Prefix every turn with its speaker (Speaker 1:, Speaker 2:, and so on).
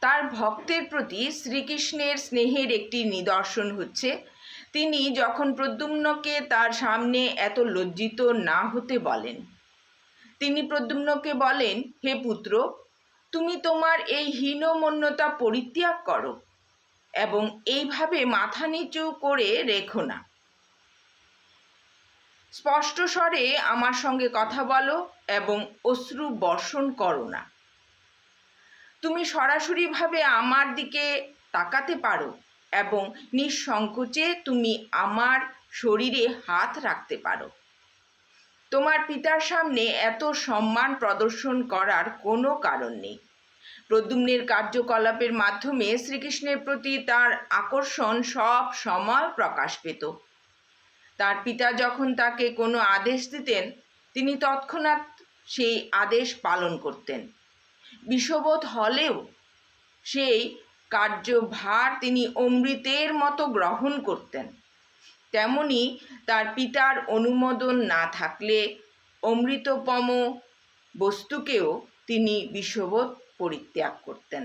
Speaker 1: তার ভক্তের প্রতি শ্রীকৃষ্ণের স্নেহের একটি নিদর্শন হচ্ছে। তিনি যখন প্রদ্যুম্নকে তার সামনে এত লজ্জিত না হতে বলেন, তিনি প্রদ্যুম্নকে বলেন, হে পুত্র, তুমি তোমার এই হীনমন্যতা পরিত্যাগ করো এবং এইভাবে মাথা নিচু করে রেখো না। স্পষ্ট স্বরে আমার সঙ্গে কথা বলো এবং অশ্রু বর্ষণ করো না। তুমি সরাসরিভাবে আমার দিকে তাকাতে পারো এবং নিঃসংকোচে তুমি আমার শরীরে হাত রাখতে পারো। তোমার পিতার সামনে এত সম্মান প্রদর্শন করার কোনো কারণ নেই। প্রদ্যুম্নের কার্যকলাপের মাধ্যমে শ্রীকৃষ্ণের প্রতি তার আকর্ষণ সব সময় প্রকাশ পেত। তার পিতা যখন তাকে কোনো আদেশ দিতেন, তিনি তৎক্ষণাৎ সেই আদেশ পালন করতেন। বিষবোধ হলেও সেই কার্যভার তিনি অমৃতের মতো গ্রহণ করতেন। তেমনি তার পিতার অনুমোদন না থাকলে অমৃতপম বস্তুকেও তিনি বিষবোধ পরিত্যাগ করতেন।